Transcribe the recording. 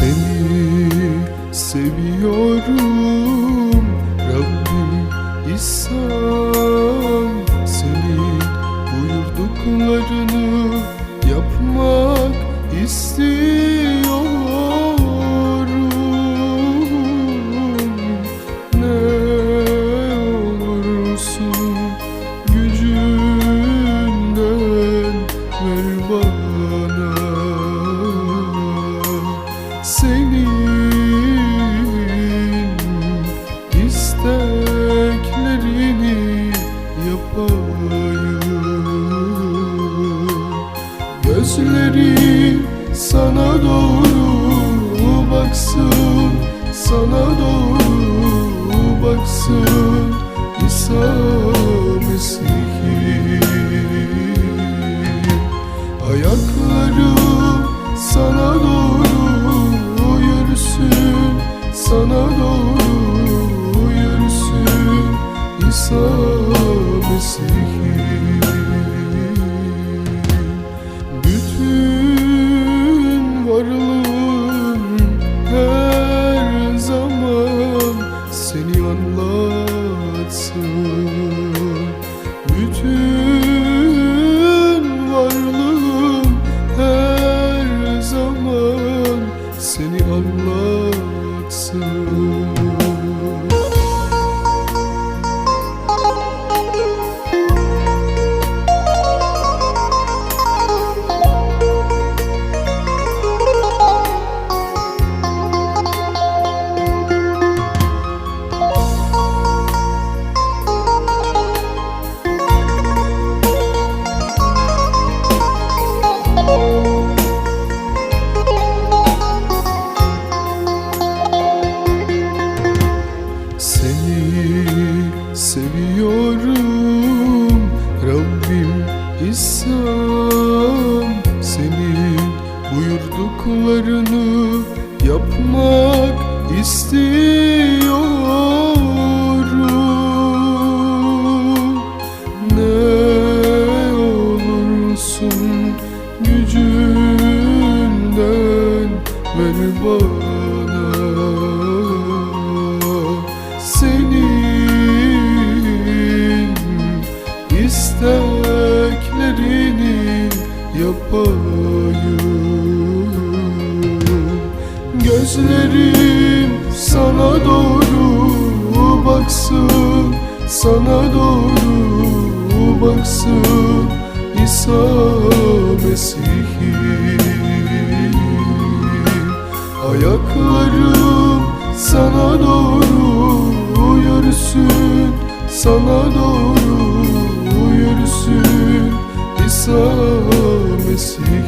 seni Gözleri sana doğru baksın Sana doğru baksın. İsa Mesih'im. Ayaklarım sana doğru yürüsün Sana doğru Bütün buyurduklarını yapmak istiyorum. Ne olursun gücünden ver bana Gözlerim sana doğru baksın Sana doğru baksın. İsa Mesih'im Ayaklarım sana doğru yürüsün Sana doğru yürüsün. İsa Mesih'im